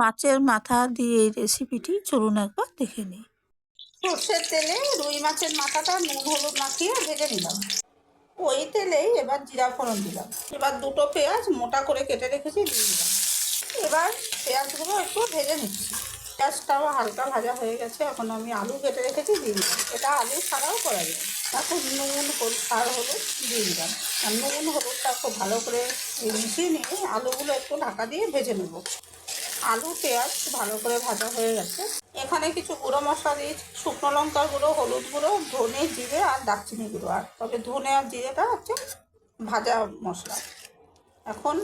মাছের মাথা দিয়ে এই রেসিপিটি চলুন একবার দেখে নিই। সর্ষের তেলে রুই মাছের মাথাটা নুন, হলুদ মাখিয়ে ভেজে নিলাম। ওই তেলেই এবার জিরা ফোড়ন দিলাম। এবার দুটো পেঁয়াজ মোটা করে কেটে রেখেছি, দিয়ে দিলাম। এবার পেঁয়াজগুলো একটু ভেজে নিচ্ছি। পেঁয়াজটাও হালকা ভাজা হয়ে গেছে, এখন আমি আলু কেটে রেখেছি, দিয়ে দিলাম। এটা আলু ছাড়াও করা যায়। এখন নুন আর হলুদ দিয়ে দিলাম। আর নুন, হলুদটা খুব ভালো করে মিশিয়ে নিয়ে আলুগুলো একটু ঢাকা দিয়ে ভেজে নেব। আলু, পেঁয়াজ ভালো করে ভাজা হয়ে গেছে। এখানে কিছু গুঁড়ো মশলা দিয়েছি, শুকনো লঙ্কার গুঁড়ো, হলুদ গুঁড়ো, ধনে জিরে আর দারচিনি গুঁড়ো। আর তবে ধনে আর জিরেটা হচ্ছে ভাজা মশলা। এখন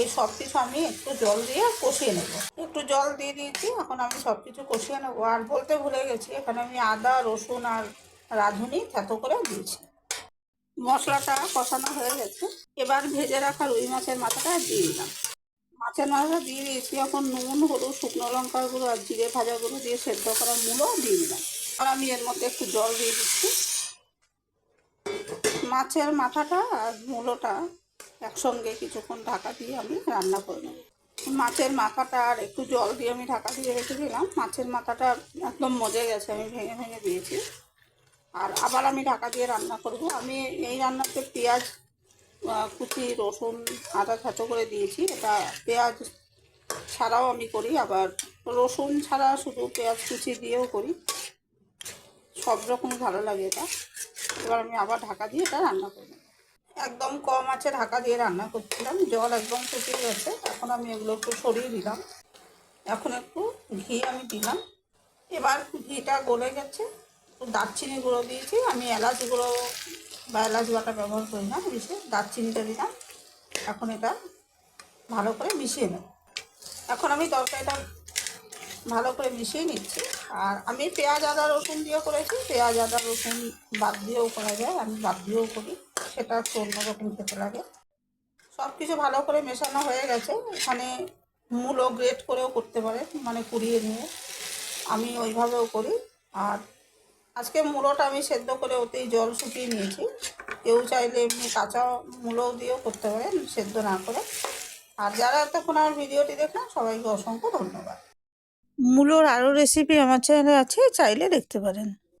এই সব কিছু আমি একটু জল দিয়ে কষিয়ে নেব। একটু জল দিয়ে দিয়েছি, এখন আমি সব কিছু কষিয়ে নেব। আর বলতে ভুলে গেছি, এখানে আমি আদা, রসুন আর রাঁধুনি থেতো করে দিয়েছি। মশলাটা কষানো হয়ে গেছে। এবার ভেজে রাখা রুই মাছের মাথাটা দিয়ে দিলাম। মাছের মাথাটা দিয়ে দিয়েছি। এখন নুন, হলুদ, শুকনো লঙ্কার গুঁড়ো আর জিরে ভাজা গুঁড়ো দিয়ে সেদ্ধ করা মূলো দিয়ে দিলাম। আর আমি এর মধ্যে একটু জল দিয়ে দিচ্ছি। মাছের মাথাটা আর মূলোটা একসঙ্গে কিছুক্ষণ ঢাকা দিয়ে আমি রান্না করে নেব। মাছের মাথাটা আর একটু জল দিয়ে আমি ঢাকা দিয়ে রেখে দিলাম। মাছের মাথাটা একদম মজে গেছে, আমি ভেঙে ভেঙে দিয়েছি। আর আবার আমি ঢাকা দিয়ে রান্না করব। আমি এই রান্নাতে পেঁয়াজ কুচি, রসুন, আদা ছাতো করে দিয়েছি। এটা পেঁয়াজ ছাড়াও আমি করি, আবার রসুন ছাড়া শুধু পেঁয়াজ কুচি দিয়েও করি। সব রকম ভালো লাগে এটা। এবার আমি আবার ঢাকা দিয়ে এটা রান্না করব। একদম কম আছে ঢাকা দিয়ে রান্না করছিলাম, জল একদম শুকিয়ে গেছে। এখন আমি এগুলো একটু সরিয়ে দিলাম। এখন একটু ঘি আমি দিলাম। এবার ঘিটা গলে গেছে। দারচিনি গুঁড়ো দিয়েছি। আমি এলাচ গুঁড়ো বা এলাচ বাটা ব্যবহার করি না বিশেষ দারচিনিটা দিলাম। এখন এটা ভালো করে মিশিয়ে নেব। এখন আমি তরকারিটা ভালো করে মিশিয়ে নিচ্ছি। আর আমি পেঁয়াজ, আদা, রসুন দিয়ে করেছি। পেঁয়াজ, আদা, রসুন বাদ দিয়েও করা যায়। আমি বাদ দিয়েও করি। সেটা একটু অন্যরকম খেতে লাগে। সব কিছু ভালো করে মেশানো হয়ে গেছে। এখানে মূলও গ্রেট করেও করতে পারে মানে কুড়িয়ে নিয়ে। আমি ওইভাবেও করি। আর আজকে মূলোটা আমি সেদ্ধ করে ওতেই জল শুকিয়ে নিয়েছি। কেউ চাইলে এমনি কাঁচা মূলো দিয়েও করতে পারেন, সেদ্ধ না করে। আর যারা এতক্ষণ আমার ভিডিওটি দেখলেন, সবাইকে অসংখ্য ধন্যবাদ। মূলোর আরও রেসিপি আমার চ্যানেলে আছে, চাইলে দেখতে পারেন।